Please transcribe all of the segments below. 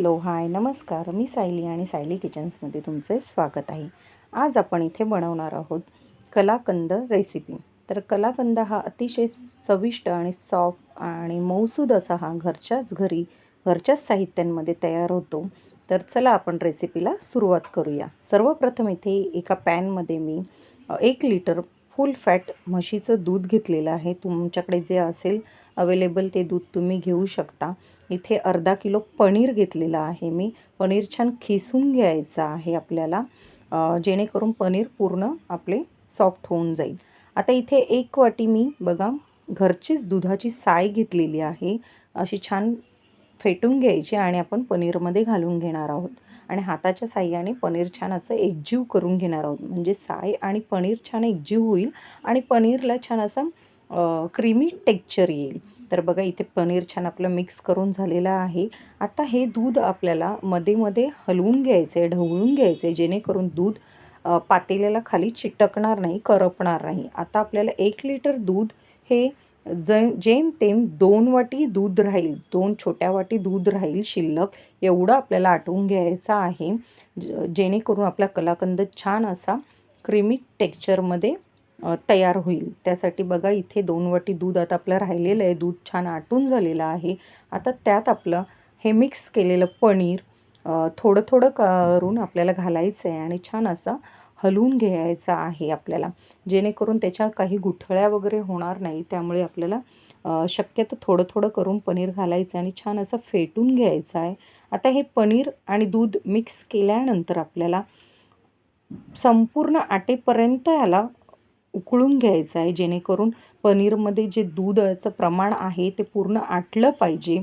Hello hi नमस्कार. मी सायली आणि सायली किचन्समध्ये तुमचे स्वागत आहे. आज आपण इथे बनवणार आहोत कलाकंद रेसिपी तर कलाकंद हा अतिशय चविष्ट आणि सॉफ्ट आणि मौसूद असा हा घरच्याच घरी घरच्याच साहित्यांमध्ये तयार होतो. तर चला आपण रेसिपीला सुरुवात करूया. सर्वप्रथम इथे एका पॅनमध्ये मी एक लिटर फुल फॅट म्हशीचं दूध घेतलेलं आहे. तुमच्याकडे जे असेल अवेलेबल ते दूध तुम्ही घेऊ शकता. इथे अर्धा किलो पनीर घेतलेलं आहे मी. पनीर छान खिसून घ्यायचं आहे आपल्याला जेणेकरून पनीर पूर्ण आपले सॉफ्ट होऊन जाईल. आता इथे एक वाटी मी बघा घरचीच दुधाची साय घेतलेली आहे. अशी छान फेटून घ्यायची आणि आपण पनीरमध्ये घालून घेणार आहोत. आणि हाताच्या साह्याने पनीर छान असं एकजीव करून घेणार आहोत. म्हणजे साय आणि पनीर छान एकजीव होईल आणि पनीरला छान असं क्रीमी टेक्चर येईल. तर बघा इथे पनीर छान आपलं मिक्स करून झालेलं आहे. आता हे दूध आपल्याला मध्ये मध्ये हलवून घ्यायचं आहे ढवळून घ्यायचं आहे जेणेकरून दूध पातेल्याला खाली चिटकणार नाही करपणार नाही. आता आपल्याला एक लिटर दूध हे ज जेमतेम दोन वाटी दूध राहील दोन छोट्या वाटी दूध राहील शिल्लक. एवढं आपल्याला आटवून घ्यायचं आहे. ज- जेणेकरून आपला कलाकंद छान असा क्रीमी टेक्चरमध्ये तयार होईल. त्यासाठी बघा इथे दोन वाटी दूध आता आपलं राहिलेलं आहे. दूध छान आटून झालेलं आहे. आता त्यात आपलं हे मिक्स केलेलं पनीर थोडं थोडं करून आपल्याला घालायचं आहे आणि छान असं हलवून घ्यायचं आहे आपल्याला. जेणेकरून त्याच्या काही गुठळ्या वगैरे होणार नाही. त्यामुळे आपल्याला शक्यतो थोडं थोडं करून पनीर घालायचं आणि छान असं फेटून घ्यायचं आहे. आता हे पनीर आणि दूध मिक्स केल्यानंतर आपल्याला संपूर्ण आटेपर्यंत याला उकळून घ्यायचं आहे. जेणेकरून पनीरमध्ये जे दुधाचं प्रमाण आहे ते पूर्ण आटलं पाहिजे.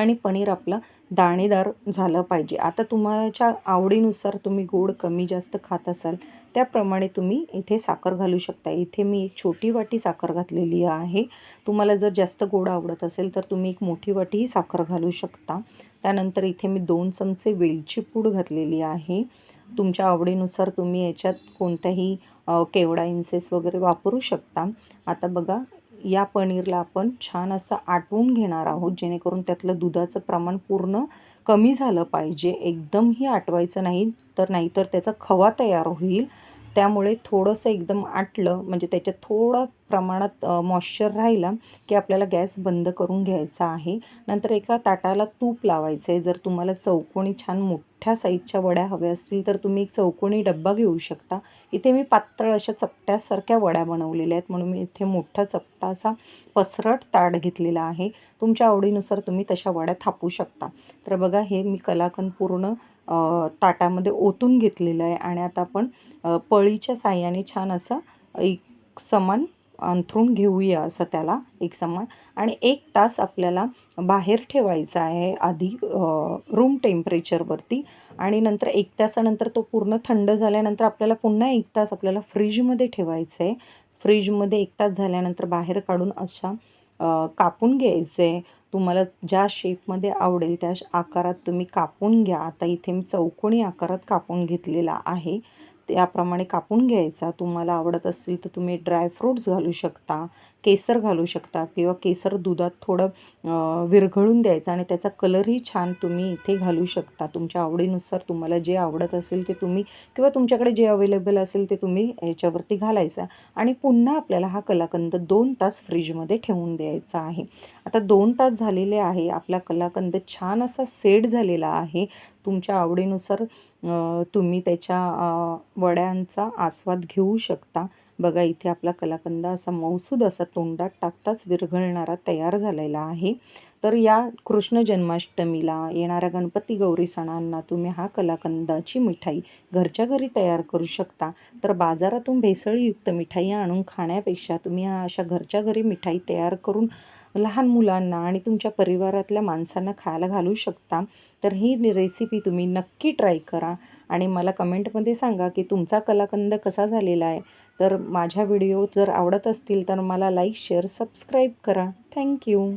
आणि पनीर आपलं दाणेदार झालं पाहिजे. आता तुमच्या आवडीनुसार तुम्ही गोड कमी जास्त खात असाल त्याप्रमाणे तुम्ही इथे साखर घालू शकता. इथे मी एक छोटी वाटी साखर घातलेली आहे. तुम्हाला जर जास्त गोड आवडत असेल तर तुम्ही एक मोठी वाटीही साखर घालू शकता. त्यानंतर इथे मी दोन चमचे वेलची पूड घातलेली आहे. तुमच्या आवडीनुसार तुम्ही याच्यात कोणत्याही केवडा इन्सेस वगैरे वापरू शकता. आता बघा या पनीरला आपण छान असं आटवून घेणार आहोत जेणेकरून त्यातलं दुधाचं प्रमाण पूर्ण कमी झालं पाहिजे. एकदमही आटवायचं नाही तर नाहीतर त्याचा खवा तयार होईल. त्यामुळे थोडंसं एकदम आटलं म्हणजे त्याच्यात थोडं प्रमाणात मॉइश्चर राहिला की आपल्याला गॅस बंद करून घ्यायचा आहे. नंतर एका ताटाला तूप लावायचं आहे जर तुम्हाला चौकोनी छान मोठ्या साईजच्या वड्या हव्या असतील तर तुम्ही एक चौकोनी डब्बा घेऊ शकता. इथे मी पातळ अशा चपट्यासारख्या वड्या बनवलेल्या आहेत. म्हणून मी इथे मोठा चपटा असा पसरट ताट घेतलेला आहे. तुमच्या आवडीनुसार तुम्ही तशा वड्या थापू शकता. तर बघा हे मी कलाकंद पूर्ण ताटामध्ये ओतून घेतलेलं आहे आणि आता आपण पळीच्या साह्याने छान असं एक समान अंथरून घेऊया असं त्याला एक समान. आणि एक तास आपल्याला बाहेर ठेवायचा आहे आधी रूम टेम्परेचरवरती आणि नंतर एक तासानंतर तो पूर्ण थंड झाल्यानंतर आपल्याला पुन्हा एक तास आपल्याला फ्रीजमध्ये ठेवायचं आहे. फ्रीजमध्ये एक तास झाल्यानंतर बाहेर काढून अशा कापून घ्यायचं. आहे तुम्हाला ज्या शेपमध्ये आवडेल त्या आकारात तुम्ही कापून घ्या. आता इथे मी चौकोनी आकारात कापून घेतलेला आहे. त्याप्रमाणे कापून घ्यायचा. तुम्हाला आवडत असतील तर तुम्ही ड्रायफ्रूट्स घालू शकता केसर घालू शकता किंवा केसर दुधात थोडं विरघळून द्यायचं आणि त्याचा कलरही छान तुम्ही इथे घालू शकता. तुमच्या आवडीनुसार तुम्हाला जे आवडत असेल ते तुम्ही किंवा तुमच्याकडे जे अवेलेबल असेल ते तुम्ही याच्यावरती घालायचं. आणि पुन्हा आपल्याला हा कलाकंद दोन तास फ्रीजमध्ये ठेवून द्यायचा आहे. आता दोन तास झालेले आहे. आपला कलाकंद छान असा सेट झालेला आहे. तुमच्या आवडीनुसार तुम्ही त्याच्या वड्यांचा आस्वाद घेऊ शकता. बघा इथे आपला कलाकंद असा मौसूद असा तोंडात टाकताच विरघळणारा तयार झालेला आहे. तर या कृष्ण जन्माष्टमीला येणाऱ्या गणपती गौरी सणांना तुम्ही हा कलाकंदाची मिठाई घरच्या घरी तयार करू शकता. तर बाजारातून भेसळयुक्त मिठाई आणून खाण्यापेक्षा तुम्ही हा अशा घरच्या घरी मिठाई तयार करून लहान मुलांना आणि तुमच्या परिवारातल्या माणसांना खायला घालू शकता. तर ही रेसिपी तुम्ही नक्की ट्राय करा. आणि मला कमेंटमध्ये सांगा की तुमचा कलाकंद कसा झालेला आहे. तर माझ्या व्हिडिओ जर आवडत असतील तर मला लाईक शेअर सबस्क्राईब करा. Thank you